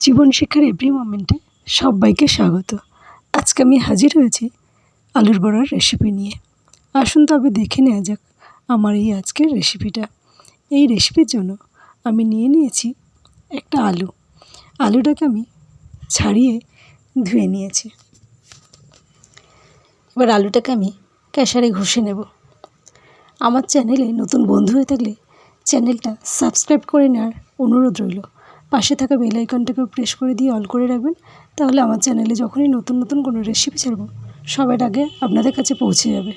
জীবন শিক্ষার এভরি মোমেন্টে সবাইকে স্বাগত। আজকে আমি হাজির হয়েছি আলুর বড়ার রেসিপি নিয়ে। আসুন তবে দেখে নেওয়া যাক আমার এই আজকের রেসিপিটা এই রেসিপির জন্য আমি নিয়ে নিয়েছি একটা আলু। আলুটাকে আমি ছাড়িয়ে ধুয়ে নিয়েছি। এবার আলুটাকে আমি ক্যাশারে ঘষে নেব। আমার চ্যানেলে নতুন বন্ধু হয়ে থাকলে চ্যানেলটা সাবস্ক্রাইব করে নেওয়ার অনুরোধ রইল। পাশে থাকা বেল আইকনটাকেও প্রেস করে দিয়ে অল করে রাখবেন। তাহলে আমার চ্যানেলে যখনই নতুন নতুন কোনো রেসিপি ছাড়ব, সবার আগে আপনাদের কাছে পৌঁছে যাবে।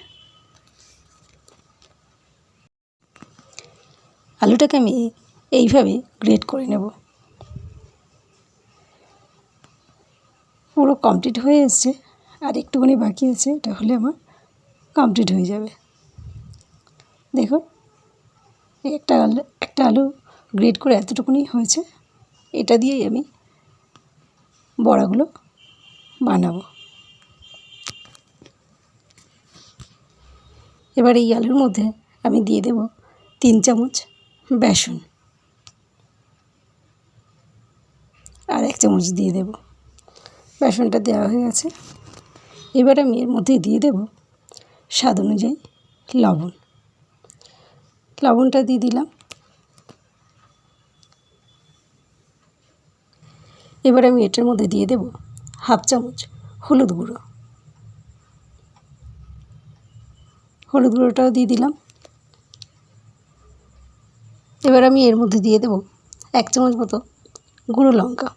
আলুটাকে আমি এইভাবে গ্রেট করে নেব। পুরো কমপ্লিট হয়ে এসছে, আর একটুখানি বাকি আছে এটা হলে আমার কমপ্লিট হয়ে যাবে। দেখুন, একটা আলু একটা আলু গ্রেট করে এতটুকুনি হয়েছে। এটা দিয়েই আমি বড়াগুলো বানাবো। এবার এই আলুর মধ্যে আমি দিয়ে দেব তিন চামচ বেসন আর এক চামচ দিয়ে দেব। বেসনটা দেওয়া হয়ে গেছে। এবার আমি এর মধ্যে দিয়ে দেব স্বাদ অনুযায়ী লবণ। লবণটা দিয়ে দিলাম। এবার আমি এটার মধ্যে দিয়ে দেব হাফ চামচ হলুদ গুঁড়ো। হলুদ গুঁড়োটাও দিয়ে দিলাম। এবার আমি এর মধ্যে দিয়ে দেব এক চামচ মতো গুঁড়ো লঙ্কা।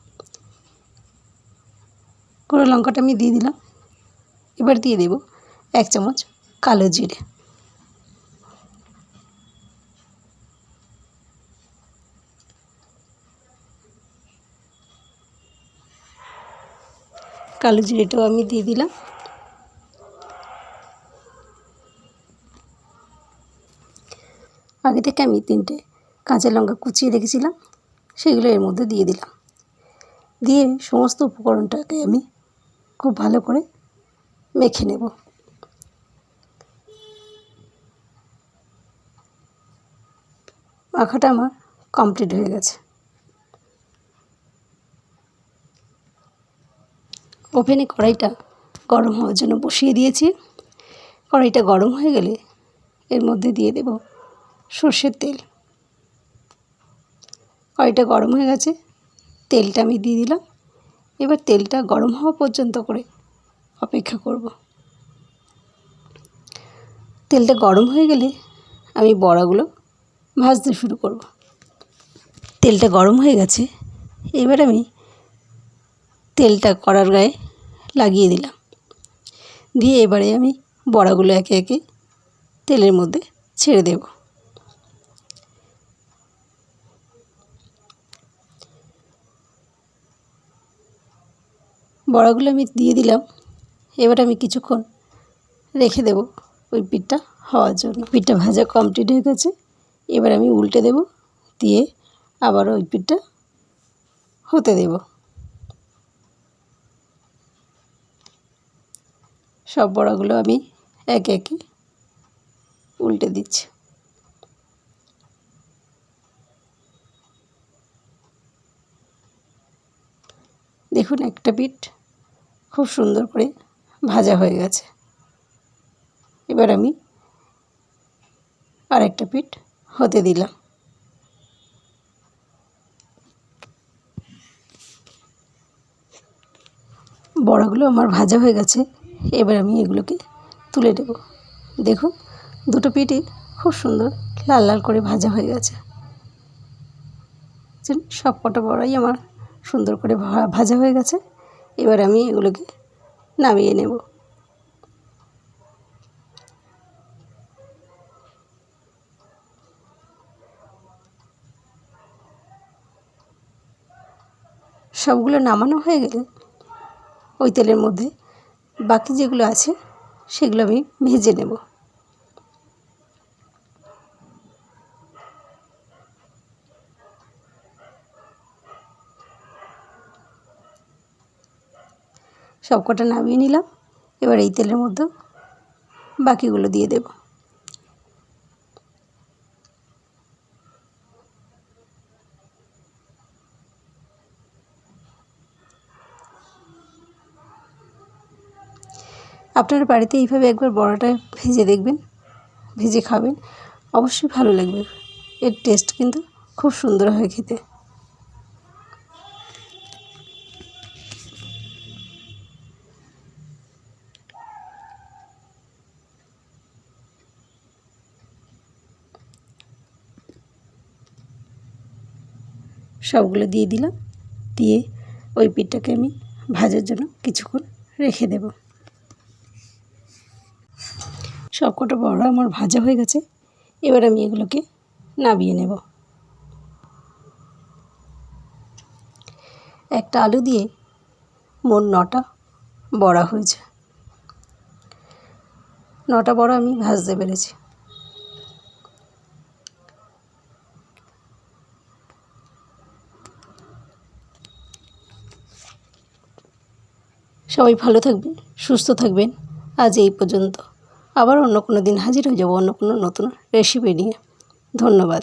গুঁড়ো লঙ্কাটা আমি দিয়ে দিলাম। এবার দিয়ে দেব এক চামচ কালো জিরে। কালো জিরেটাও আমি দিয়ে দিলাম। আগে থেকে আমি তিনটে কাঁচা লঙ্কা কুচিয়ে রেখেছিলাম, সেগুলো এর মধ্যে দিয়ে দিলাম। দিয়ে সমস্ত উপকরণটাকে আমি খুব ভালো করে মেখে নেব। মাখাটা আমার কমপ্লিট হয়ে গেছে। ওভেনে কড়াইটা গরম হওয়ার জন্য বসিয়ে দিয়েছি। কড়াইটা গরম হয়ে গেলে এর মধ্যে দিয়ে দেব সর্ষের তেল। কড়াইটা গরম হয়ে গেছে, তেলটা আমি দিয়ে দিলাম। এবার তেলটা গরম হওয়া পর্যন্ত করে অপেক্ষা করব। তেলটা গরম হয়ে গেলে আমি বড়াগুলো ভাজতে শুরু করব। তেলটা গরম হয়ে গেছে, এবার আমি তেলটা কড়ার গায়ে লাগিয়ে দিলাম। দিয়ে এবারে আমি বড়াগুলো একে একে তেলের মধ্যে ছেড়ে দেব। বড়াগুলো আমি দিয়ে দিলাম। এবার আমি কিছুক্ষণ রেখে দেব ওই পিঠটা হওয়ার জন্য। পিঠটা ভাজা কমপ্লিট হয়ে গেছে। এবার আমি উল্টে দেব। দিয়ে আবার ওই পিঠটা হতে দেবো। সব বড়াগুলো আমি একে একে উল্টে দিচ্ছি। দেখুন একটা পিঠ খুব সুন্দর করে ভাজা হয়ে গেছে। এবার আমি আর একটা পিঠ হতে দিলাম। বড়াগুলো আমার ভাজা হয়ে গেছে। এবার আমি এগুলোকে তুলে নেব। দেখুন, দুটো পিঠে খুব সুন্দর লাল লাল করে ভাজা হয়ে গেছে। সব কটা বড়াই আমার সুন্দর করে ভাজা হয়ে গেছে। এবার আমি এগুলোকে নামিয়ে নেব। সবগুলো নামানো হয়ে গেলে ওই তেলের মধ্যে বাকি যেগুলো আছে, সেগুলো আমি ভেজে নেব। সবকটা নামিয়ে নিলাম। এবার এই তেলের মধ্যে বাকিগুলো দিয়ে দেব। আপনারা বাড়িতে এইভাবে একবার বড়াটা ভেজে দেখবেন, ভেজে খাবেন। অবশ্যই ভালো লাগবে। এর টেস্ট কিন্তু খুব সুন্দর হয় খেতে। সবগুলো দিয়ে দিলাম। দিয়ে ওই পিঠটাকে আমি ভাজার জন্য কিছুক্ষণ রেখে দেব। সবকটা বড়া আমার ভাজা হয়ে গেছে। এবার আমি এগুলোকে নামিয়ে নেব। একটা আলু দিয়ে মোট নটা বড়া হয়েছে। নটা বড়া আমি ভাজতে পেরেছি। সবাই ভালো থাকবেন, সুস্থ থাকবেন। আজ এই পর্যন্ত। আবার অন্য কোনো দিন হাজির হয়ে যাব অন্য কোনো নতুন রেসিপি নিয়ে। ধন্যবাদ।